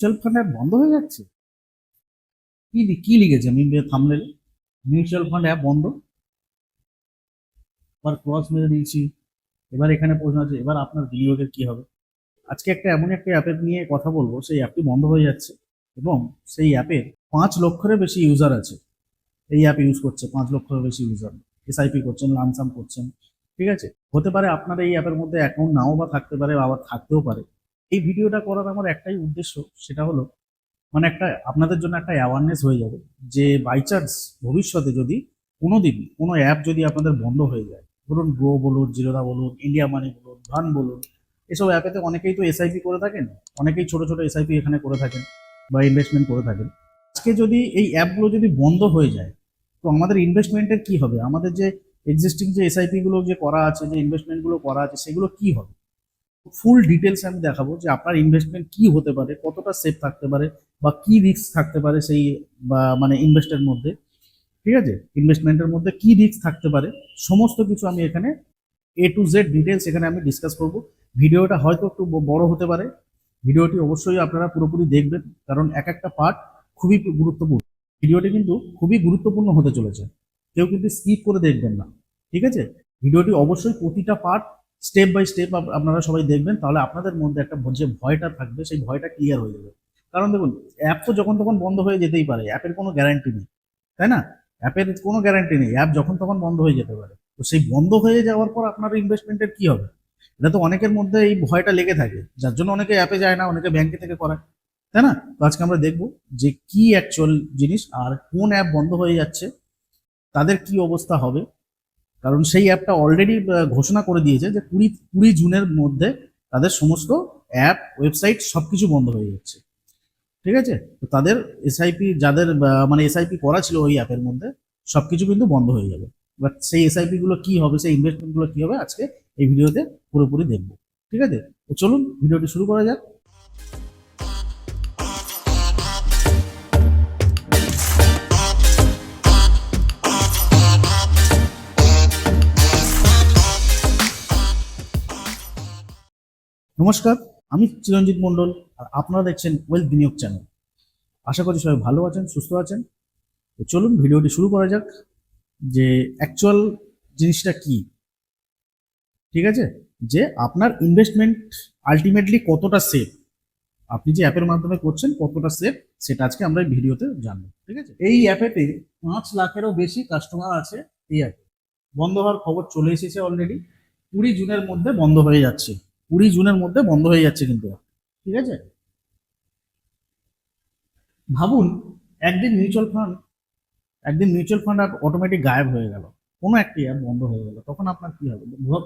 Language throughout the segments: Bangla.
মিউচুয়াল ফান্ড অ্যাপ বন্ধ হয়ে যাচ্ছে? কি কি লিখেছে? আমি থামলে মিউচুয়াল ফান্ড অ্যাপ বন্ধ? এবার ক্রস মেরে দিয়েছি। এবার এখানে প্রশ্ন আছে, এবার আপনার বিনিয়োগের কি হবে? আজকে একটা এমন একটা অ্যাপের নিয়ে কথা বলব, সেই অ্যাপটি বন্ধ হয়ে যাচ্ছে এবং সেই অ্যাপের পাঁচ লক্ষের বেশি ইউজার আছে। এই অ্যাপ ইউজ করছে, পাঁচ লক্ষের বেশি ইউজার এসআইপি করছেন লামসাম করছেন, ঠিক আছে? হতে পারে আপনার এই অ্যাপের মধ্যে অ্যাকাউন্ট নাও বা থাকতে পারে আবার থাকতেও পারে। এই ভিডিওটা করার আমার একটাই উদ্দেশ্য, সেটা হলো মানে একটা, আপনাদের জন্য একটা অ্যাওয়ারনেস হয়ে যাবে যে বাই চান্স ভবিষ্যতে যদি কোনো দিন কোনো অ্যাপ যদি আপনাদের বন্ধ হয়ে যায়, ধরুন গ্রো বলুন জিরোদা বলুন ইন্ডিয়া মানি বলুন ভান বলুন, এসব অ্যাপেতে অনেকেই তো এসআইপি করে থাকেন, অনেকেই ছোট ছোট এসআইপি এখানে করে থাকেন বা ইনভেস্টমেন্ট করে থাকেন। আজকে যদি এই অ্যাপগুলো যদি বন্ধ হয়ে যায়, তো আমাদের ইনভেস্টমেন্টের কি হবে? আমাদের যে এক্সিস্টিং যে এসআইপি গুলো যে করা আছে, যে ইনভেস্টমেন্টগুলো করা আছে, সেগুলো কি হবে? ফুল ডিটেলস আমি দেখাবো যে আপনার ইনভেস্টমেন্ট কি হতে পারে, কতটা সেফ থাকতে পারে বা কি রিস্ক থাকতে পারে সেই, বা মানে ইনভেস্টের মধ্যে। ঠিক আছে? ইনভেস্টমেন্টের মধ্যে কি রিস্ক থাকতে পারে, সমস্ত কিছু আমি এখানে এ টু জেড ডিটেলস এখানে আমি ডিসকাস করব। ভিডিওটা হয়তো একটু বড় হতে পারে। ভিডিওটি অবশ্যই আপনারা পুরোপুরি দেখবেন, কারণ এক একটা পার্ট খুবই গুরুত্বপূর্ণ। ভিডিওটি কিন্তু খুবই গুরুত্বপূর্ণ হতে চলেছে। কেউ কিন্তু স্কিপ করে দেখবেন না। ঠিক আছে? ভিডিওটি অবশ্যই প্রতিটা পার্ট স্টেপ বাই স্টেপ আপনারা সবাই দেখবেন, তাহলে আপনাদের মধ্যে একটা যে ভয়টা থাকবে, সেই ভয়টা ক্লিয়ার হয়ে যাবে। কারণ দেখুন অ্যাপ তো যখন তখন বন্ধ হয়ে যেতেই পারে অ্যাপের কোনো গ্যারান্টি নেই, তাই না? অ্যাপের কোনো গ্যারান্টি নেই অ্যাপ যখন তখন বন্ধ হয়ে যেতে পারে। তো সেই বন্ধ হয়ে যাওয়ার পর আপনার ইনভেস্টমেন্টের কি হবে? এটা তো অনেকের মধ্যে এই ভয়টা লেগে থাকে, যার জন্য অনেকে অ্যাপে যায় না, অনেকে ব্যাংকে থেকে করায়, তাই না? তো আজকে আমরা দেখব যে কি অ্যাকচুয়াল জিনিস আর কোন অ্যাপ বন্ধ হয়ে যাচ্ছে, তাদের কি অবস্থা হবে কারণ সেই অ্যাপটা অলরেডি ঘোষণা করে দিয়েছে যে কুড়ি কুড়ি জুনের মধ্যে তাদের সমস্ত অ্যাপ, ওয়েবসাইট সব কিছু বন্ধ হয়ে যাচ্ছে। ঠিক আছে? তো তাদের এসআইপি যাদের মানে এসআইপি করা ছিল ওই অ্যাপের মধ্যে সব কিছু কিন্তু বন্ধ হয়ে যাবে। বাট সেই এসআইপি গুলো কি হবে, সেই ইনভেস্টমেন্টগুলো কি হবে, আজকে এই ভিডিওতে পুরোপুরি দেখব। ঠিক আছে? তো চলুন, ভিডিওটি শুরু করা যাক। নমস্কার, আমি চিরঞ্জিত মণ্ডল আর আপনারা দেখছেন ওয়েলথ বিনিয়োগ চ্যানেল। আশা করি সবাই ভালো আছেন, সুস্থ আছেন। তো চলুন ভিডিওটি শুরু করা যাক যে অ্যাকচুয়াল জিনিসটা কি। ঠিক আছে? যে আপনার ইনভেস্টমেন্ট আলটিমেটলি কতটা সেফ আপনি যে অ্যাপের মাধ্যমে করছেন কতটা সেফ সেটা আজকে আমরা এই ভিডিওতে জানব। ঠিক আছে? এই অ্যাপেতে পাঁচ লাখেরও বেশি কাস্টমার আছে এই অ্যাপে। বন্ধ হওয়ার খবর চলে এসেছে অলরেডি কুড়ি জুনের মধ্যে বন্ধ হয়ে যাচ্ছে। কুড়ি জুনের মধ্যে বন্ধ হয়ে যাচ্ছে কিন্তু। ঠিক আছে? ভাবুন, একদিন মিউচুয়াল ফান্ড একদিন মিউচুয়াল ফান্ড অটোমেটিক গায়েব হয়ে গেল। কোনো একটি অ্যাপ বন্ধ হয়ে গেল। তখন আপনার কি হবে?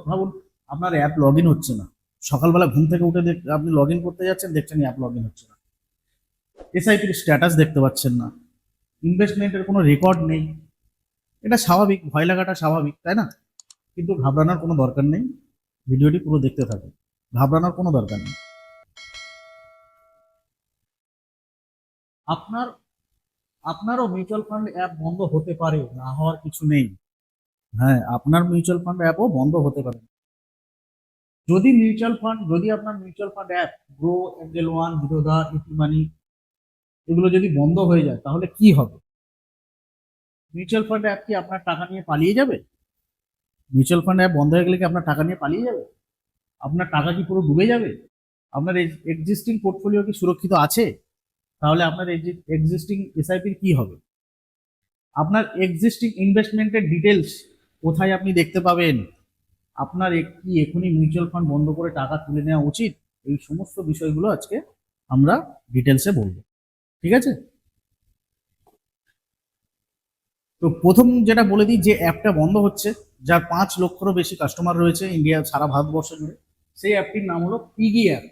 ভাবুন, আপনার অ্যাপ লগ ইন হচ্ছে না। সকালবেলা ঘুম থেকে উঠে দেখ আপনি লগ ইন করতে যাচ্ছেন, দেখছেন অ্যাপ লগ ইন হচ্ছে না। এসআইপির স্ট্যাটাস দেখতে পাচ্ছেন না। ইনভেস্টমেন্টের কোনো রেকর্ড নেই। এটা স্বাভাবিক, ভয় লাগাটা স্বাভাবিক, তাই না? কিন্তু ঘাবড়ানোর কোনো দরকার নেই। ভিডিওটি পুরো দেখতে থাকুন। ঘাবড়ানোর কোনো দরকার নেই। আপনার, আপনারও মিউচুয়াল ফান্ড অ্যাপ বন্ধ হতে পারে, না হওয়ার কিছু নেই। হ্যাঁ আপনার মিউচুয়াল ফান্ড অ্যাপও বন্ধ হতে পারে। যদি মিউচুয়াল ফান্ড যদি আপনার mutual fund app Groww Angel One Zerodha ET money এগুলো যদি বন্ধ হয়ে যায়, তাহলে কি হবে? মিউচুয়াল ফান্ড অ্যাপ কি আপনার টাকা নিয়ে পালিয়ে যাবে? মিউচুয়াল ফান্ড অ্যাপ বন্ধ হয়ে গেলে কি আপনার টাকা নিয়ে পালিয়ে যাবে? আপনার টাকা কি পুরো ডুবে যাবে? আপনার এক্সিস্টিং পোর্টফোলিও কি সুরক্ষিত আছে? তাহলে আপনার এক্সিস্টিং এসআইপির কি হবে? আপনার এক্সিস্টিং ইনভেস্টমেন্টের ডিটেলস কোথায় আপনি দেখতে পাবেন? আপনার কি এখনই মিউচুয়াল ফান্ড বন্ধ করে টাকা তুলে নেওয়া উচিত? এই সমস্ত বিষয়গুলো আজকে আমরা ডিটেলসে বলব। ঠিক আছে? তো প্রথম যেটা বলে দিই, যে অ্যাপটা বন্ধ হচ্ছে, যার পাঁচ লক্ষেরও বেশি কাস্টমার রয়েছে ইন্ডিয়া সারা ভারতবর্ষ জুড়ে। সেই অ্যাপটির নাম হলো পিগি অ্যাপ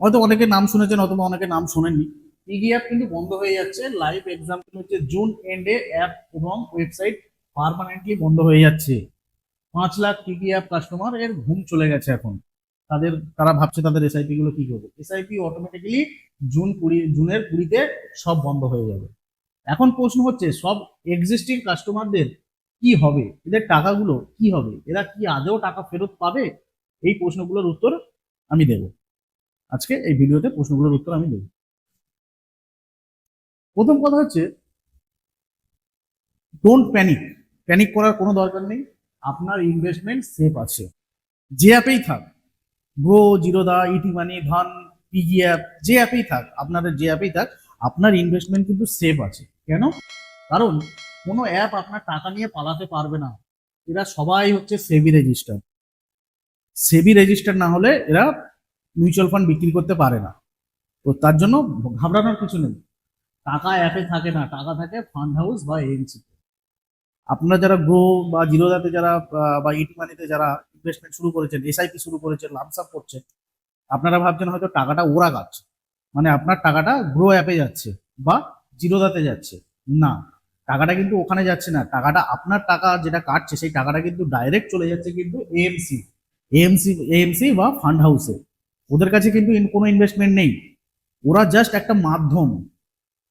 হয়তো অনেকে নাম শুনেছেন অথবা অনেকে নাম শোনেননি। পিগি অ্যাপ কিন্তু বন্ধ হয়ে যাচ্ছে। লাইভ এক্সাম্পল হচ্ছে জুন এন্ডে অ্যাপ এবং ওয়েবসাইট পার্মানেন্টলি বন্ধ হয়ে যাচ্ছে। পাঁচ লাখ পিগি অ্যাপ কাস্টমার এর ঘুম চলে গেছে এখন। তাদের, তারা ভাবছে তাদের এসআইপি গুলো কি করবে? এসআইপি অটোমেটিক্যালি জুন কুড়ি জুনের কুড়িতে সব বন্ধ হয়ে যাবে। এখন প্রশ্ন হচ্ছে, সব এক্সিস্টিং কাস্টমারদের কি হবে? এদের টাকাগুলো কি হবে? এরা কি আদৌ টাকা ফেরত পাবে? এই প্রশ্নগুলোর উত্তর আমি দেব। আজকে এই ভিডিওতে প্রশ্নগুলোর উত্তর আমি দেব। প্রথম কথা হচ্ছে ডোন্ট প্যানিক প্যানিক করার কোনো দরকার নেই। আপনার ইনভেস্টমেন্ট সেফ আছে। যে অ্যাপেই থাক গ্রো জিরোদা ইটি মানি ধন পিজি অ্যাপ যে অ্যাপেই থাক, আপনাদের যে অ্যাপেই থাক, আপনার ইনভেস্টমেন্ট কিন্তু সেফ আছে। কেন? কারণ কোনো অ্যাপ আপনার টাকা নিয়ে পালাতে পারবে না। এরা সবাই হচ্ছে সেভি রেজিস্টার সেবি রেজিস্টার না হলে এরা মিউচুয়াল ফান্ড বিক্রি করতে পারে না। তো তার জন্য ঘাবড়ানোর কিছু নেই। টাকা অ্যাপে থাকে না, টাকা থাকে ফান্ড হাউস বা এএনসি আপনারা যারা গ্রো বা জিরোদাতে যারা বা ইট মানিতে যারা ইনভেস্টমেন্ট শুরু করেছেন এসআইপি শুরু করেছেন লামসাপ করছেন, আপনারা ভাবছেন হয়তো টাকাটা ওরা গাচ্ছে মানে আপনার টাকাটা গ্রো অ্যাপে যাচ্ছে বা জিরোদাতে যাচ্ছে। না, টাকাটা কিন্তু ওখানে যাচ্ছে না। টাকাটা আপনার টাকা যেটা কাটছে, সেই টাকাটা কিন্তু ডাইরেক্ট চলে যাচ্ছে কিন্তু এএমসি এএমসি এএমসি বা ফান্ড হাউসে ওদের কাছে কিন্তু কোনো ইনভেস্টমেন্ট নেই। ওরা জাস্ট একটা মাধ্যম।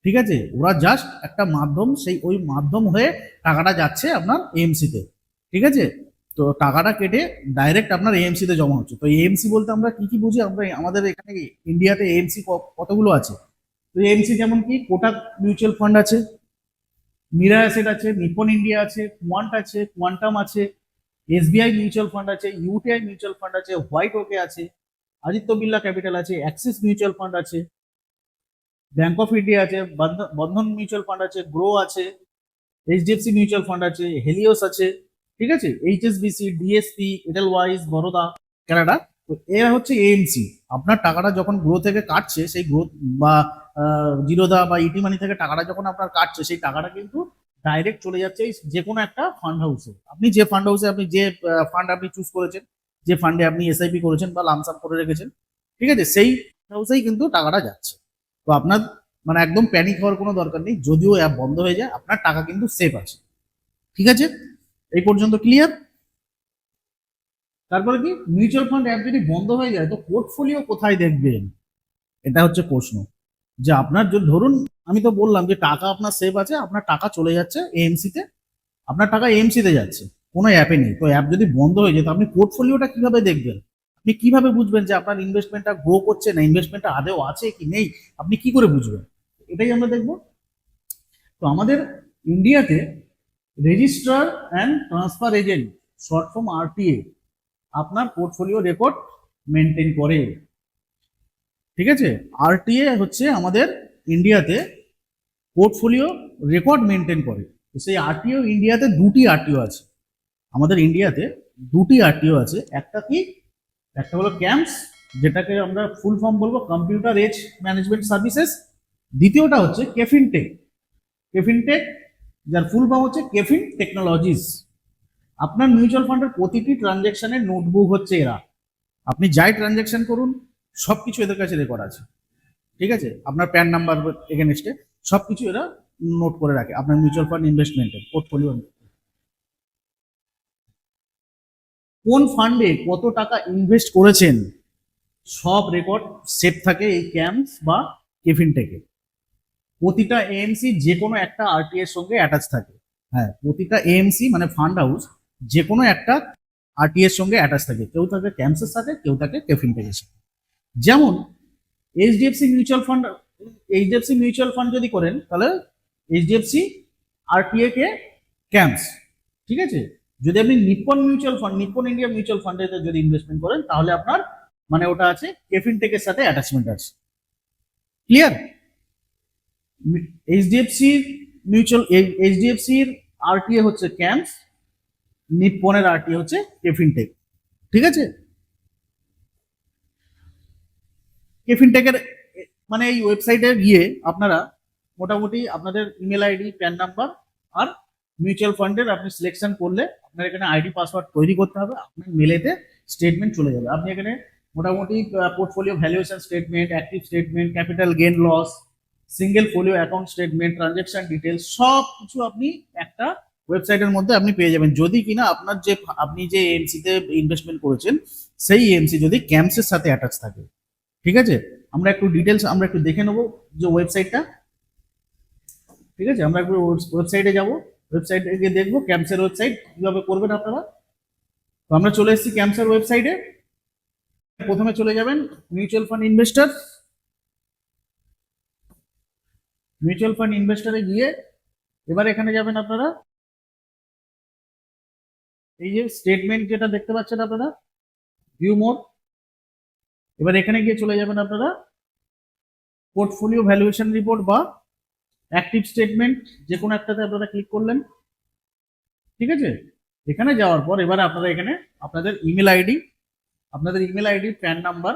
ঠিক আছে? ওরা জাস্ট একটা মাধ্যম। সেই ওই মাধ্যম হয়ে টাকাটা যাচ্ছে আপনার এএমসিতে ঠিক আছে? তো টাকাটা কেটে ডাইরেক্ট আপনার এএমসি তে জমা হচ্ছে। তো এএমসি বলতে আমরা কি কি বুঝি? আমরা আমাদের এখানে ইন্ডিয়াতে এএমসি কতগুলো আছে? তো এএমসি যেমন কি কোটাক মিউচুয়াল ফান্ড আছে মিরা অ্যাসেট আছে নিপন ইন্ডিয়া আছে কোয়ান্ট আছে কোয়ান্টাম আছে এসবিআই মিউচুয়াল ফান্ড আছে, ইউটিআই মিউচুয়াল ফান্ড আছে, হোয়াইট ওকে আছে, আদিত্য বিল্লা ক্যাপিটাল আছে, অ্যাক্সিস মিউচুয়াল ফান্ড আছে ব্যাংক অফ ইন্ডিয়া আছে বন্ধন- মিউচুয়াল ফান্ড আছে, গ্রো আছে, এইচডিএফসি মিউচুয়াল ফান্ড আছে, হেলিওস আছে, ঠিক আছে? এইচএসবিসি, ডিএসপি এটেল ওয়াইজ বরোদা, কানাডা, তো এরা হচ্ছে এএমসি। আপনার টাকাটা যখন গ্রো থেকে কাটছে, সেই গ্রোথ বা জিরোদা বা ইটি মানি থেকে টাকাটা যখন আপনার কাটছে, সেই টাকাটা কিন্তু ডাইরেক্ট চলে যাচ্ছে এই যে কোনো একটা ফান্ড হাউসে আপনি যে ফান্ড হাউসে আপনি যে ফান্ড আপনি চুজ করেছেন, যে ফান্ডে আপনি এসআইপি করেছেন বা লামসাম করে রেখেছেন, ঠিক আছে, সেই হাউসেই কিন্তু টাকাটা যাচ্ছে। তো আপনার মানে একদম প্যানিক হওয়ার কোনো দরকার নেই, যদিও অ্যাপ বন্ধ হয়ে যায়, আপনার টাকা কিন্তু সেফ আছে। ঠিক আছে? এই পর্যন্ত ক্লিয়ার তারপরে কি? মিউচুয়াল ফান্ড অ্যাপ যদি বন্ধ হয়ে যায়, তো পোর্টফোলিও কোথায় দেখবেন? এটা হচ্ছে প্রশ্ন। যে আপনার ধরুন আমি তো বললাম যে টাকা আপনার সেভ আছে, আপনার টাকা চলে যাচ্ছে এএমসি তে, আপনার টাকা এএমসি তে যাচ্ছে, কোনো অ্যাপে নেই। তো অ্যাপ যদি বন্ধ হয়ে যায়, তো আপনি পোর্টফোলিওটা কীভাবে দেখবেন? আপনি কীভাবে বুঝবেন যে আপনার ইনভেস্টমেন্টটা গ্রো করছে না ইনভেস্টমেন্টটা আদেও আছে কি নেই? আপনি কি করে বুঝবেন? এটাই আমরা দেখব। তো আমাদের ইন্ডিয়াতে registrar and transfer agent short form RTA আপনার পোর্টফোলিও রেকর্ড মেনটেন করে। ঠিক আছে? আরটিএ হচ্ছে আমাদের ইন্ডিয়াতে পোর্টফোলিও রেকর্ড মেনটেন করে। সেই আরটিও ইন্ডিয়াতে দুটি আরটিও আছে। আমাদের ইন্ডিয়াতে দুটি আরটিও আছে। একটা কি? একটা হলো ক্যাম্পস যেটাকে আমরা ফুল ফর্ম বলব কম্পিউটার এজ ম্যানেজমেন্ট সার্ভিসেস দ্বিতীয়টা হচ্ছে কেফিনটেক কেফিনটেক যার ফুল ফর্ম হচ্ছে কেফিন টেকনোলজিস আপনার মিউচুয়াল ফান্ডের প্রতিটি ট্রানজ্যাকশনের নোটবুক হচ্ছে এরা। আপনি যাই ট্রানজ্যাকশন করুন সব কিছু এদের কাছে রেকর্ড আছে। ঠিক আছে? আপনার প্যান নাম্বার এগেনস্টে সব কিছু এরা নোট করে রাখে, আপনার মিউচুয়াল ফান্ড ইনভেস্টমেন্টের পোর্টফোলিও কোন ফান্ডে কত টাকা ইনভেস্ট করেছেন, সব রেকর্ড সেভ থাকে এই ক্যাম্পস বা কেফিনটেকে প্রতিটা এএমসি যে কোনো একটা আরটি এর সঙ্গে অ্যাটাচ থাকে। হ্যাঁ প্রতিটা এএমসি মানে ফান্ড হাউস যে কোনো একটা আরটি এর সঙ্গে অ্যাটাচ থাকে। কেউ থাকে ক্যাম্পসের সাথে, কেউ থাকে কেফিনটেকের সাথে। যেমন HDFC mutual fund HDFC mutual fund যদি করেন, তাহলে এইচডিএফসি আরটিএ কে ক্যাম্পস ঠিক আছে? যদি আপনি Nippon mutual fund Nippon India mutual ফান্ডে যদি ইনভেস্টমেন্ট করেন, তাহলে আপনার মানে ওটা আছে কেফিনটেকের সাথে অ্যাটাচমেন্ট আছে। ক্লিয়ার এইচডিএফসি মিউচুয়াল এইচডিএফসির আরটিএ হচ্ছে ক্যাম্পস নিপ্পনের আরটিএ হচ্ছে কেফিনটেক ঠিক আছে? কেফিনটেকের মানে এই ওয়েবসাইটে গিয়ে আপনারা মোটামুটি আপনাদের ইমেল আইডি প্যান নাম্বার আর মিউচুয়াল ফান্ডের আপনি সিলেকশন করলে আপনার এখানে আইডি পাসওয়ার্ড তৈরি করতে হবে। আপনার মেলেতে স্টেটমেন্ট চলে যাবে। আপনি এখানে মোটামুটি portfolio valuation statement active statement capital gain loss single folio account statement transaction details সব কিছু আপনি একটা ওয়েবসাইটের মধ্যে আপনি পেয়ে যাবেন। যদি কিনা আপনার যে, আপনি যে এমসি তে ইনভেস্টমেন্ট করেছেন, সেই এমসি যদি ক্যাম্পসের সাথে অ্যাটাচ থাকে। ঠিক আছে? আমরা একটু ডিটেলস আমরা একটু দেখে নেব যে ওয়েবসাইটটা ঠিক আছে? আমরা একটু ওয়েবসাইটে যাব। ওয়েবসাইটে গিয়ে দেখব ক্যাম্পসের ওয়েবসাইট কীভাবে করবেন আপনারা। তো আমরা চলে এসেছি ক্যাম্পসের ওয়েবসাইটে প্রথমে চলে যাবেন mutual fund investor mutual fund ইনভেস্টরে গিয়ে এবার এখানে যাবেন আপনারা। এই যে স্টেটমেন্ট যেটা দেখতে পাচ্ছেন আপনারা। ভিউ মোর এবার এখানে গিয়ে চলে যাবেন আপনারা পোর্টফোলিও ভ্যালুয়েশন রিপোর্ট বা অ্যাক্টিভ স্টেটমেন্ট যে কোনো একটাতে আপনারা ক্লিক করলেন। ঠিক আছে? এখানে যাওয়ার পর এবারে আপনারা এখানে আপনাদের ইমেল আইডি আপনাদের ইমেল আইডি প্যান নাম্বার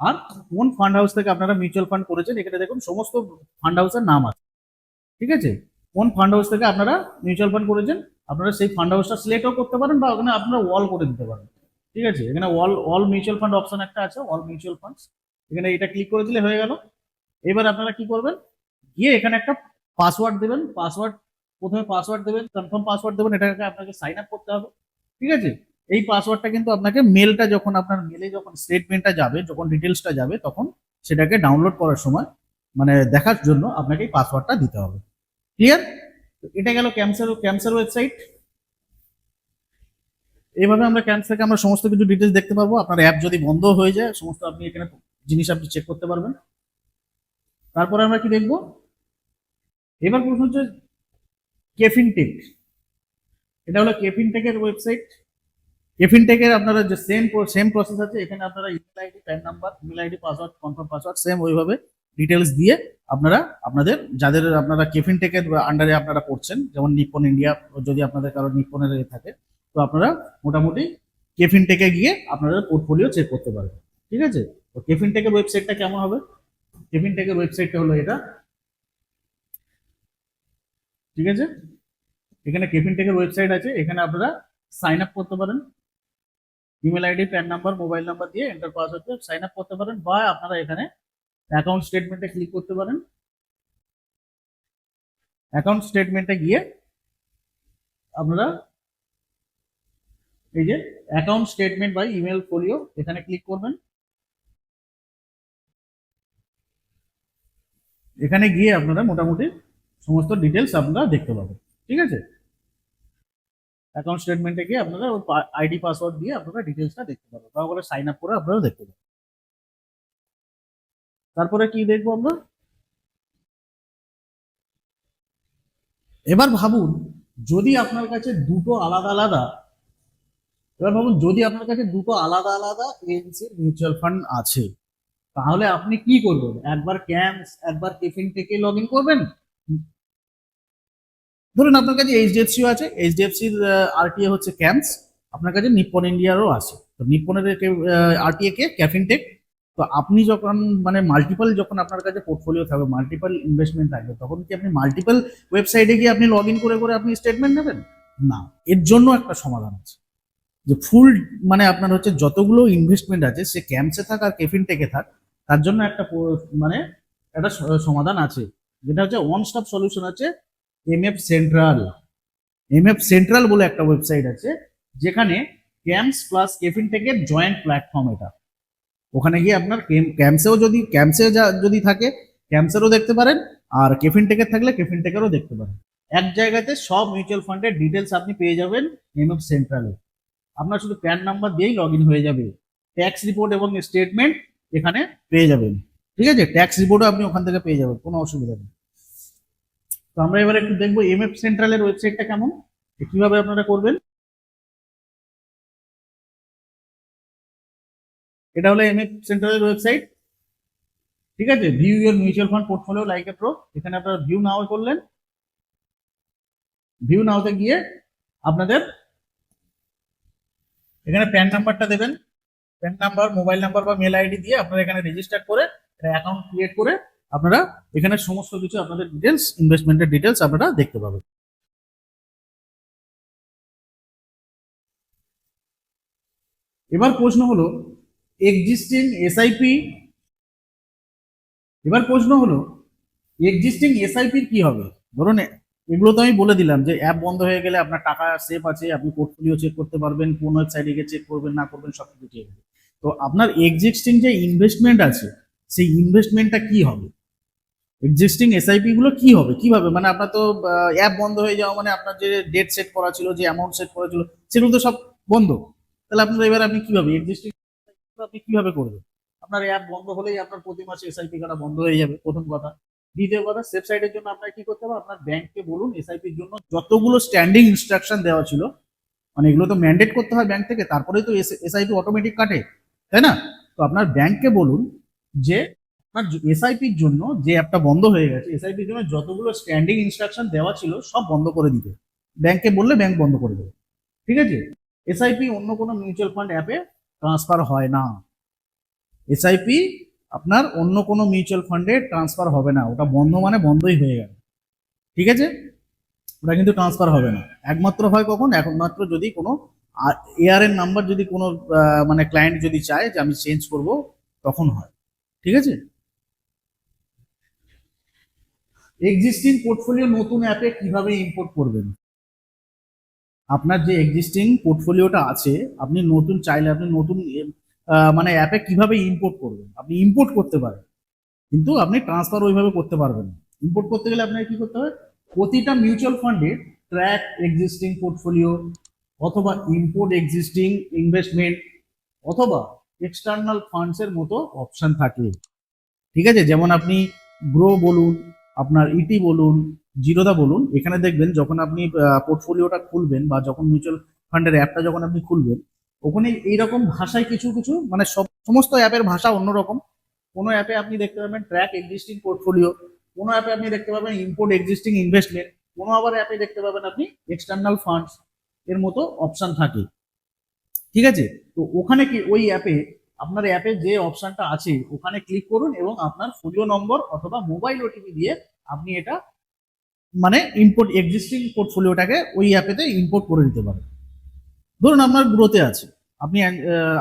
আর কোন ফান্ড হাউস থেকে আপনারা মিউচুয়াল ফান্ড করেছেন, এখানে দেখুন সমস্ত ফান্ড হাউসের নাম আছে। ঠিক আছে? কোন ফান্ড হাউস থেকে আপনারা মিউচুয়াল ফান্ড করেছেন, আপনারা সেই ফান্ড হাউসটা সিলেক্টও করতে পারেন বা ওখানে আপনারা ওয়াল করে দিতে পারেন। ঠিক আছে? এখানে all all mutual fund option একটা আছে অল মিউচুয়াল ফান্ডস এখানে এটা ক্লিক করে দিলে হয়ে গেল। এবার আপনারা কি করবেন? গিয়ে এখানে একটা পাসওয়ার্ড দেবেন। পাসওয়ার্ড প্রথমে পাসওয়ার্ড দেবেন কনফার্ম পাসওয়ার্ড দেবেন, এটাকে আপনাকে সাইন আপ করতে হবে। ঠিক আছে? এই পাসওয়ার্ডটা কিন্তু আপনাকে মেলটা যখন আপনার মেলে যখন স্টেটমেন্টটা যাবে, যখন ডিটেলসটা যাবে, তখন সেটাকে ডাউনলোড করার সময় মানে দেখার জন্য আপনাকে এই পাসওয়ার্ডটা দিতে হবে। ক্লিয়ার এটা গেল ক্যান্সার ক্যান্সার ওয়েবসাইট এইভাবে আমরা ক্যাম্প থেকে আমরা সমস্ত কিছু ডিটেলস দেখতে পাবো আপনার অ্যাপ যদি বন্ধ হয়ে যায়, সমস্ত আপনি এখানে জিনিস আপনি চেক করতে পারবেন। তারপরে আমরা কি দেখব? এবার প্রশ্ন হচ্ছে কেফিন টেক এটা হলো কেফিন টেকের ওয়েবসাইট কেফিন টেকের আপনারা যে সেম সেম প্রসেস আছে, এখানে আপনারা email ID PAN number email ID password confirm password same ওইভাবে ডিটেলস দিয়ে আপনারা, আপনাদের, যাদের আপনারা কেফিন টেকের আন্ডারে আপনারা পড়ছেন, যেমন নিপ্পন ইন্ডিয়া যদি আপনাদের কারও নিপ্পনের এ থাকে তো আপনারা মোটামুটি কেফিন টেকে গিয়ে আপনাদের পোর্টফোলিও চেক করতে পারবেন। ঠিক আছে? তো কেফিন টেকের ওয়েবসাইটটা কেমন হবে? কেফিন টেকের ওয়েবসাইটটা হলো এটা। ঠিক আছে? এখানে কেফিন টেকের ওয়েবসাইট আছে। এখানে আপনারা সাইন আপ করতে পারেন। Email ID PAN number mobile number দিয়ে এন্টার পাসওয়ার্ড দিয়ে সাইন আপ করতে পারেন বা আপনারা এখানে অ্যাকাউন্ট স্টেটমেন্টে ক্লিক করতে পারেন। অ্যাকাউন্ট স্টেটমেন্টে গিয়ে আপনারা এই যে account statement by email folio এখানে ক্লিক করবেন। এখানে গিয়ে আপনারা মোটামুটি সমস্ত ডিটেলস আপনারা দেখতে পাবেন, ঠিক আছে? অ্যাকাউন্ট স্টেটমেন্টে গিয়ে আপনারা আইডি পাসওয়ার্ড দিয়ে আপনারা ডিটেলসটা দেখতে পাবেন, তারপরে সাইন আপ করে আপনারা দেখতে পাবেন। তারপরে কি দেখব আমরা? এবার ভাবুন, যদি আপনার কাছে দুটো আলাদা আলাদা এবার ভাবুন, যদি আপনার কাছে দুটো আলাদা আলাদা এজেন্সির মিউচুয়াল ফান্ড আছে, তাহলে আপনি কি করবেন? একবার ক্যাম্পস একবার টিফিন থেকে লগ ইন করবেন? ধরুন আপনার কাছে এইচডিএফসিও আছে এইচডিএফসির আরটিএ হচ্ছে ক্যাম্পস আপনার কাছে নিপ্পন ইন্ডিয়ারও আছে। তো নিপ্পনের আরটিএ কে ক্যাফিনটেক তো আপনি যখন মানে মাল্টিপল যখন আপনার কাছে পোর্টফোলিও থাকবে মাল্টিপল ইনভেস্টমেন্ট থাকবে, তখন কি আপনি মাল্টিপল ওয়েবসাইটে গিয়ে আপনি লগ ইন করে করে আপনি স্টেটমেন্ট নেবেন? না। এর জন্য একটা সমাধান আছে। যে ফুল মানে আপনার হচ্ছে যতগুলো ইনভেস্টমেন্ট আছে, সে ক্যাম্পসে থাক আর কেফিন টেকে থাক, তার জন্য একটা মানে একটা সমাধান আছে। যেটা হচ্ছে ওয়ান স্টপ সলিউশন আছে M F central M F central বলে একটা ওয়েবসাইট আছে, যেখানে ক্যাম্পস প্লাস কেফিন টেকের জয়েন্ট প্ল্যাটফর্ম এটা। ওখানে গিয়ে আপনার ক্যাম্পসেও যদি ক্যাম্পসে যদি থাকে ক্যাম্পসেরও দেখতে পারেন, আর কেফিন টেকের থাকলে কেফিন টেকেরও দেখতে পারেন। এক জায়গাতে সব মিউচুয়াল ফান্ডের ডিটেলস আপনি পেয়ে যাবেন এম এফ সেন্ট্রালে আপনার শুধু প্যান নাম্বার দিয়েই লগ হয়ে যাবে। ট্যাক্স রিপোর্ট এবং স্টেটমেন্ট এখানে পেয়ে যাবেন। ঠিক আছে? ট্যাক্স রিপোর্টও আপনি ওখান থেকে পেয়ে যাবেন, কোনো অসুবিধা নেই। তো আমরা এবার একটু দেখব এম এফ সেন্ট্রালের ওয়েবসাইটটা কেমন? কীভাবে আপনারা করবেন? এটা হলো এম এফ সেন্ট্রালের ওয়েবসাইট ঠিক আছে? View your mutual fund portfolio like pro এখানে আপনারা ভিউ নাও করলেন। ভিউ নাওতে গিয়ে আপনাদের এখানে প্যান নাম্বারটা দেবেন। প্যান নাম্বার, মোবাইল নাম্বার বা মেল আইডি দিয়ে আপনারা এখানে রেজিস্টার করে অ্যাকাউন্ট ক্রিয়েট করে আপনারা এখানে সমস্ত কিছু, আপনাদের ডিটেলস ইনভেস্টমেন্টের ডিটেলস আপনারা দেখতে পাবেন। এবার প্রশ্ন হলো এক্সিস্টিং এসআইপি এবার প্রশ্ন হলো এক্সিস্টিং এসআইপির কি হবে? ধরুন এগুলো তো আমি বলে দিলাম যে অ্যাপ বন্ধ হয়ে গেলে আপনার টাকা সেফ আছে, আপনি পোর্টফোলিও চেক করতে পারবেন, কোন ওয়েবসাইটে গিয়ে চেক করবেন, না করবেন সব কিছু তো আপনার এক্সিস্টিং যে ইনভেস্টমেন্ট আছে, সেই ইনভেস্টমেন্টটা কি হবে? এক্সিস্টিং এসআইপি গুলো কি হবে? কীভাবে? মানে আপনার তো অ্যাপ বন্ধ হয়ে যাওয়া মানে আপনার যে ডেট সেট করা ছিল, যে অ্যামাউন্ট সেট করা ছিল, সেগুলো তো সব বন্ধ। তাহলে আপনার এবার আপনি কীভাবে? এক্সিস্টিং আপনি কীভাবে করবেন? আপনার অ্যাপ বন্ধ হলেই আপনার প্রতি মাসে এসআইপি কাটা বন্ধ হয়ে যাবে, প্রথম কথা। দ্বিতীয় কথা সেফ সাইডের জন্য আপনার কি করতে হবে? আপনার ব্যাংককে বলুন এসআইপির জন্য যতগুলো স্ট্যান্ডিং ইনস্ট্রাকশন দেওয়া ছিল মানে এগুলো তো ম্যান্ডেট করতে হয় ব্যাংক থেকে, তারপরেই তো এসআইপি অটোমেটিক কাটে, তাই না? তো আপনার ব্যাংককে বলুন যে, আপনার এসআইপির জন্য যে অ্যাপটা বন্ধ হয়ে গেছে এসআইপির জন্য যতগুলো স্ট্যান্ডিং ইনস্ট্রাকশন দেওয়া ছিল, সব বন্ধ করে দিতে। ব্যাংকে বললে ব্যাংক বন্ধ করে দেবে। ঠিক আছে? এসআইপি অন্য কোনো মিউচুয়াল ফান্ড অ্যাপে ট্রান্সফার হয় না। এসআইপি আপনার অন্য কোনো মিউচুয়াল ফান্ডে ট্রান্সফার হবে না। ওটা বন্ধ মানে বন্ধই হয়ে গেল। ঠিক আছে? ওটা কিন্তু ট্রান্সফার হবে না। একমাত্র হয় কখন? একমাত্র যদি কোনো এআর এর নাম্বার যদি কোনো মানে ক্লায়েন্ট যদি চায় যে আমি চেঞ্জ করব, তখন হয়। ঠিক আছে? এক্সিস্টিং পোর্টফোলিও নতুন অ্যাপে কীভাবে ইম্পোর্ট করবেন? আপনার যে এক্সিস্টিং পোর্টফোলিওটা আছে, আপনি নতুন চাইলে আপনি নতুন মানে অ্যাপে কীভাবে ইম্পোর্ট করবেন? আপনি ইম্পোর্ট করতে পারেন, কিন্তু আপনি ট্রান্সফার ওইভাবে করতে পারবেন না। ইম্পোর্ট করতে গেলে আপনাকে কি করতে হবে? প্রতিটা মিউচুয়াল ফান্ডে ট্র্যাক এক্সিস্টিং পোর্টফোলিও অথবা ইম্পোর্ট এক্সিস্টিং ইনভেস্টমেন্ট অথবা এক্সটার্নাল ফান্ডসের মতো অপশন থাকে। ঠিক আছে? যেমন আপনি গ্রো বলুন, আপনার ইটি বলুন জিরোদা বলুন, এখানে দেখবেন যখন আপনি পোর্টফোলিওটা খুলবেন বা যখন মিউচুয়াল ফান্ডের অ্যাপটা যখন আপনি খুলবেন ওখানে এইরকম ভাষায় কিছু কিছু মানে সব, সমস্ত অ্যাপের ভাষা অন্যরকম। কোনো অ্যাপে আপনি দেখতে পাবেন ট্র্যাক এক্সিস্টিং পোর্টফোলিও কোনো অ্যাপে আপনি দেখতে পাবেন ইম্পোর্ট এক্সিস্টিং ইনভেস্টমেন্ট কোনো আবার অ্যাপে দেখতে পাবেন আপনি এক্সটার্নাল ফান্ডস এর মতো অপশান থাকে। ঠিক আছে? তো ওখানে কি, ওই অ্যাপে আপনার অ্যাপে যে অপশানটা আছে, ওখানে ক্লিক করুন এবং আপনার ফোলিও নম্বর অথবা মোবাইল ওটিপি দিয়ে আপনি এটা মানে ইম্পোর্ট এক্সিস্টিং পোর্টফোলিওটাকে ওই অ্যাপেতে ইম্পোর্ট করে দিতে পারেন। ধরুন আপনার গ্রোতে আছে। আপনি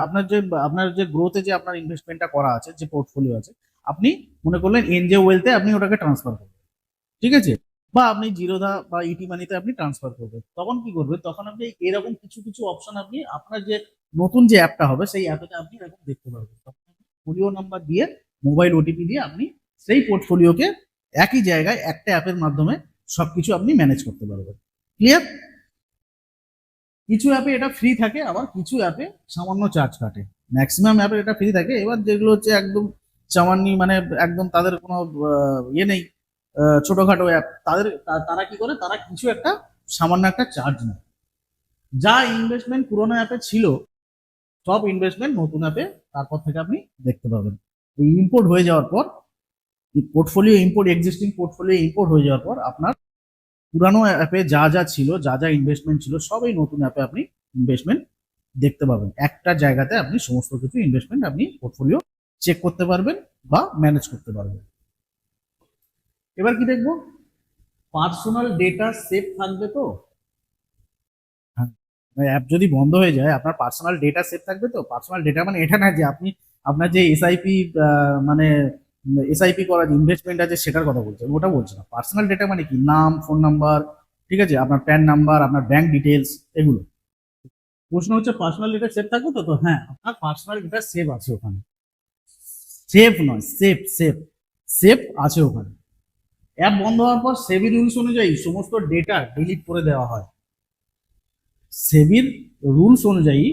আপনার যে আপনার যে গ্রোতে যে আপনার ইনভেস্টমেন্টটা করা আছে, যে পোর্টফোলিও আছে, আপনি মনে করলেন এনজে ওয়েলথে আপনি ওটাকে ট্রান্সফার করবেন। ঠিক আছে? বা আপনি জিরোধা বা ইটি মানিতে আপনি ট্রান্সফার করবেন। তখন কি করবেন? তখন আপনি এরকম কিছু কিছু অপশন আপনি, আপনার যে নতুন যে অ্যাপটা হবে, সেই অ্যাপে আপনি এরকম দেখতে পারবেন। তখন ফোলিও নাম্বার দিয়ে মোবাইল ওটিপি দিয়ে আপনি সেই পোর্টফোলিওকে একই জায়গায় একটা অ্যাপের মাধ্যমে সবকিছু আপনি ম্যানেজ করতে পারবেন। ক্লিয়ার কিছু অ্যাপে এটা ফ্রি থাকে, আবার কিছু অ্যাপে সামান্য চার্জ কাটে। ম্যাক্সিমাম অ্যাপে এটা ফ্রি থাকে। এবার যেগুলো হচ্ছে একদম সামান্য মানে একদম তাদের কোনো ইয়ে নেই ছোটখাটো অ্যাপ তাদের তারা কি করে? তারা কিছু একটা সামান্য একটা চার্জ নেয়। যা ইনভেস্টমেন্ট পুরোনো অ্যাপে ছিল, সব ইনভেস্টমেন্ট নতুন অ্যাপে তারপর থেকে আপনি দেখতে পাবেন। এই ইম্পোর্ট হয়ে যাওয়ার পর portfolio import existing portfolio import হয়ে যাওয়ার পর আপনার পুরানো অ্যাপে যা যা ছিল, যা যা ইনভেস্টমেন্ট ছিল, সবই নতুন অ্যাপে আপনি ইনভেস্টমেন্ট দেখতে পাবেন। একটা জায়গাতে আপনি সমস্ত কিছু ইনভেস্টমেন্ট আপনি পোর্টফোলিও চেক করতে পারবেন বা ম্যানেজ করতে পারবেন। এবার কি দেখব? পার্সোনাল ডেটা সেফ থাকবে তো? অ্যাপ যদি বন্ধ হয়ে যায়, আপনার পার্সোনাল ডেটা সেভ থাকবে তো? পার্সোনাল ডেটা মানে এটা না যে আপনি আপনার যে এসআইপি মানে এসআইপি করা যে ইনভেস্টমেন্ট আছে সেটার কথা বলছেন ওটা বলছে না। পার্সোনাল ডেটা মানে কি? নাম ফোন নাম্বার ঠিক আছে? আপনার প্যান নাম্বার আপনার ব্যাংক ডিটেলস এগুলো। প্রশ্ন হচ্ছে পার্সোনাল ডেটা সেভ থাকবে তো? তো হ্যাঁ আপনার পার্সোনাল ডেটা সেভ আছে ওখানে। সেভ নয় সেভ সেভ সেভ আছে ওখানে। অ্যাপ বন্ধ হওয়ার পর সেভি রুলস অনুযায়ী সমস্ত ডেটা ডিলিট করে দেওয়া হয়। সেভির রুলস অনুযায়ী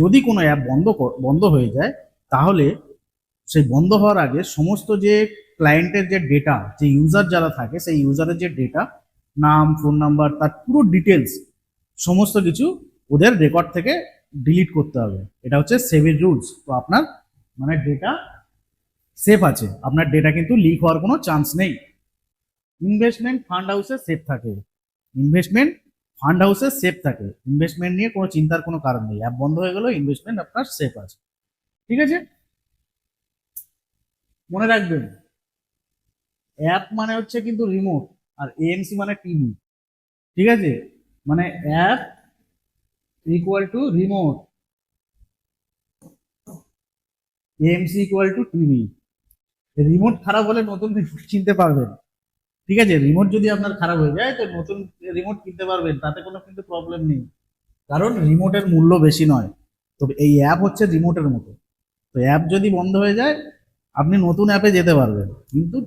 যদি কোনো অ্যাপ বন্ধ বন্ধ হয়ে যায়, তাহলে সেই বন্ধ হওয়ার আগে সমস্ত যে ক্লায়েন্টের যে ডেটা যে ইউজার যারা থাকে, সেই ইউজারের যে ডেটা নাম ফোন নাম্বার তার পুরো ডিটেলস সমস্ত কিছু ওদের রেকর্ড থেকে ডিলিট করতে হবে। এটা হচ্ছে সেভির রুলস তো আপনার মানে ডেটা সেফ আছে। আপনার ডেটা কিন্তু লিক হওয়ার কোনো চান্স নেই। ইনভেস্টমেন্ট ফান্ড হাউসে সেফ থাকে। ইনভেস্টমেন্ট ফান্ড হাউসে সেফ থাকে। ইনভেস্টমেন্ট নিয়ে কোনো চিন্তার কোনো কারণ নেই। অ্যাপ বন্ধ হয়ে গেলেও ইনভেস্টমেন্ট আপনার সেফ আছে। ঠিক আছে? মনে রাখবেন অ্যাপ মানে হচ্ছে কিন্তু রিমোট আর এএমসি মানে টিভি ঠিক আছে? মানে app equal to remote AMC equal to TV remote খারাপ হলে নতুন কিনতে পারবেন, ঠিক আছে? রিমোট যদি আপনার খারাপ হয়ে যায়, তো নতুন রিমোট কিনতে পারবেন, তাতে কোনো কিন্তু প্রবলেম নেই, কারণ রিমোটের মূল্য বেশি নয়, তবে এই অ্যাপ হচ্ছে রিমোটের মতো, তো অ্যাপ যদি বন্ধ হয়ে যায় আপনি নতুন অ্যাপে যেতে পারবেন। কিন্তু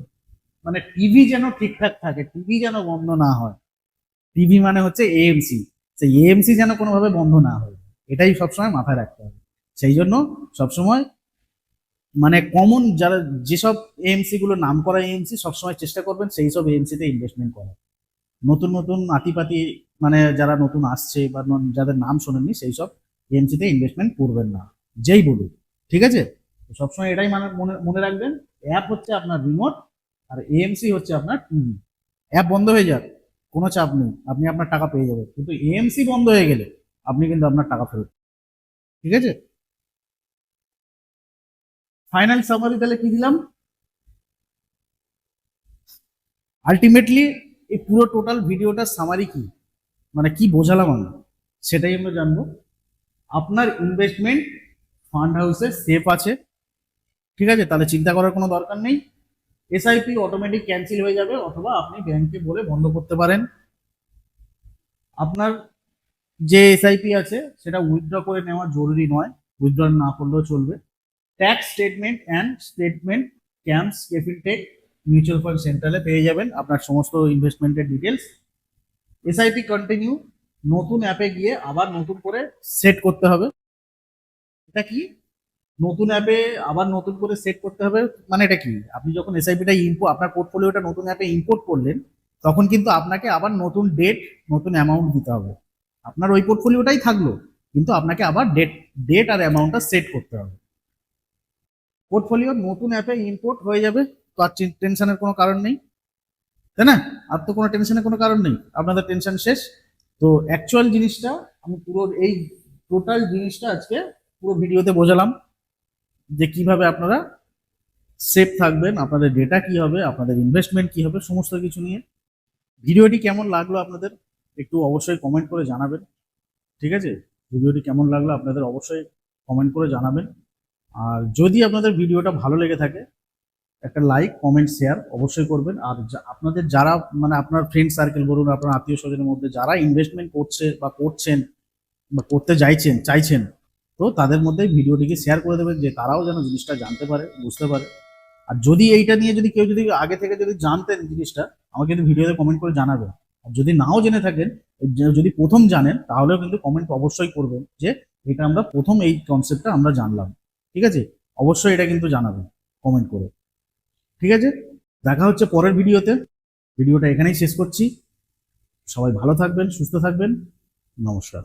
মানে টিভি যেন ঠিকঠাক থাকে, টিভি যেন বন্ধ না হয়। টিভি মানে হচ্ছে এএমসি সেই এএমসি যেন কোনোভাবে বন্ধ না হয়। এটাই সবসময় মাথায় রাখতে হবে। সেই জন্য সবসময় মানে কমন যারা যেসব এএমসি গুলো নাম করা এএমসি সবসময় চেষ্টা করবেন সেই সব এএমসি তে ইনভেস্টমেন্ট করা নতুন নতুন আতিপাতি মানে যারা নতুন আসছে বা যাদের নাম শোনেননি, সেই সব এএমসি তে ইনভেস্টমেন্ট করবেন না। যেই বলুন ঠিক আছে? সবসময় এটাই মানে মনে মনে রাখবেন অ্যাপ হচ্ছে আপনার রিমোট আর এএমসি হচ্ছে আপনার টিভি অ্যাপ বন্ধ হয়ে যাক, কোনো চাপ নেই, আপনি আপনার টাকা পেয়ে যাবেন। কিন্তু এএমসি বন্ধ হয়ে গেলে আপনি কিন্তু আপনার টাকা ফেরত ঠিক আছে? ফাইনাল সামারি তাহলে কি দিলাম? আলটিমেটলি এই পুরো টোটাল ভিডিওটার সামারি কি? মানে কি বোঝালাম আমি? সেটাই আমরা জানব। আপনার ইনভেস্টমেন্ট ফান্ড হাউসে সেফ আছে। ঠিক আছে? তাহলে চিন্তা করার কোনো দরকার নেই। এসআইপি অটোমেটিক ক্যান্সেল হয়ে যাবে অথবা আপনি ব্যাংকে বলে বন্ধ করতে পারেন। আপনার যে এসআইপি আছে, সেটা উইথড্র করে নেওয়া জরুরি নয়। উইথড্র না করলেও চলবে। Tax statement and statement CAMS KFintech mutual fund সেন্টারে পেয়ে যাবেন। আপনার সমস্ত ইনভেস্টমেন্টের ডিটেলস এসআইপি কন্টিনিউ নতুন অ্যাপে গিয়ে আবার নতুন করে সেট করতে হবে। এটা কি? নতুন অ্যাপে আবার নতুন করে সেট করতে হবে মানে এটা কি? আপনি যখন এসআইপিটা ইম্পোর্ট আপনার পোর্টফোলিওটা নতুন অ্যাপে ইম্পোর্ট করলেন, তখন কিন্তু আপনাকে আবার নতুন ডেট নতুন অ্যামাউন্ট দিতে হবে। আপনার ওই পোর্টফোলিওটাই থাকল, কিন্তু আপনাকে আবার ডেট ডেট আর অ্যামাউন্টটা সেট করতে হবে। পোর্টফোলিও নতুন অ্যাপে ইম্পোর্ট হয়ে যাবে, তো আর টেনশনের কোনো কারণ নেই। তাই না? আর তো কোনো টেনশনের কোনো কারণ নেই, আপনাদের টেনশন শেষ। তো অ্যাকচুয়াল জিনিসটা আমি পুরো, এই টোটাল জিনিসটা আজকে পুরো ভিডিওতে বোঝালাম। যে কীভাবে আপনারা সেফ থাকবেন, আপনাদের ডেটা কি হবে, আপনাদের ইনভেস্টমেন্ট কি হবে, সমস্ত কিছু নিয়ে। ভিডিওটি কেমন লাগল আপনাদের, একটু অবশ্যই কমেন্ট করে জানাবেন। ঠিক আছে? ভিডিওটি কেমন লাগল আপনাদের অবশ্যই কমেন্ট করে জানাবেন। আর যদি আপনাদের ভিডিওটা ভালো লেগে থাকে, একটা লাইক কমেন্ট শেয়ার অবশ্যই করবেন। আর আপনাদের যারা মানে আপনার ফ্রেন্ড সার্কেল বলুন, আপনার আত্মীয় স্বজনের মধ্যে যারা ইনভেস্টমেন্ট করছে বা করছেন বা করতে চাইছেন চাইছেন তো তাদের মধ্যে ভিডিওটিকে শেয়ার করে দেবেন যে তারাও যেন জিনিসটা জানতে পারে, বুঝতে পারে। আর যদি এইটা নিয়ে যদি কেউ যদি আগে থেকে যদি জানতেন জিনিসটা, আমাকে কিন্তু ভিডিওতে কমেন্ট করে জানাবেন। আর যদি নাও জেনে থাকেন যদি প্রথম জানেন, তাহলেও কিন্তু কমেন্ট অবশ্যই করবেন যে এটা আমরা প্রথম এই কনসেপ্টটা আমরা জানলাম। ঠিক আছে? অবশ্যই এটা কিন্তু জানাবেন কমেন্ট করে। ঠিক আছে? দেখা হচ্ছে পরের ভিডিওতে। ভিডিওটা এখানেই শেষ করছি। সবাই ভালো থাকবেন, সুস্থ থাকবেন। নমস্কার।